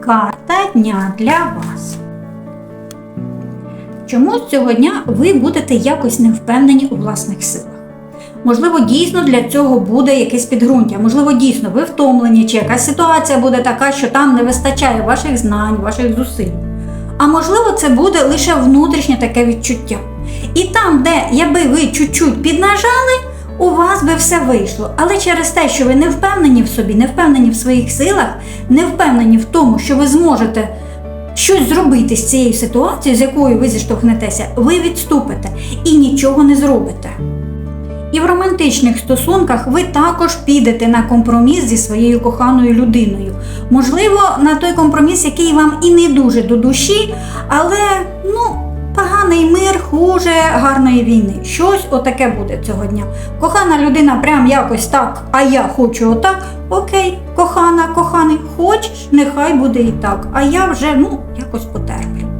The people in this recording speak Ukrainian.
Карта дня для вас. Чомусь цього дня ви будете якось невпевнені у власних силах. Можливо, дійсно для цього буде якесь підґрунтя, можливо, дійсно ви втомлені, чи якась ситуація буде така, що там не вистачає ваших знань, ваших зусиль. А можливо, це буде лише внутрішнє таке відчуття. І там, де якби ви чуть-чуть піднажали, у вас би все вийшло. Але через те, що ви не впевнені в собі, не впевнені в своїх силах, не впевнені в тому, що ви зможете щось зробити з цією ситуацією, з якою ви зіштовхнетеся, ви відступите і нічого не зробите. І в романтичних стосунках ви також підете на компроміс зі своєю коханою людиною. Можливо, на той компроміс, який вам і не дуже до душі, але ну, поганий мир хуже гарної війни. Щось отаке буде цього дня. Кохана людина прям якось так, а я хочу отак. Окей, кохана, коханий, хочеш, нехай буде і так. А я вже ну якось потерплю.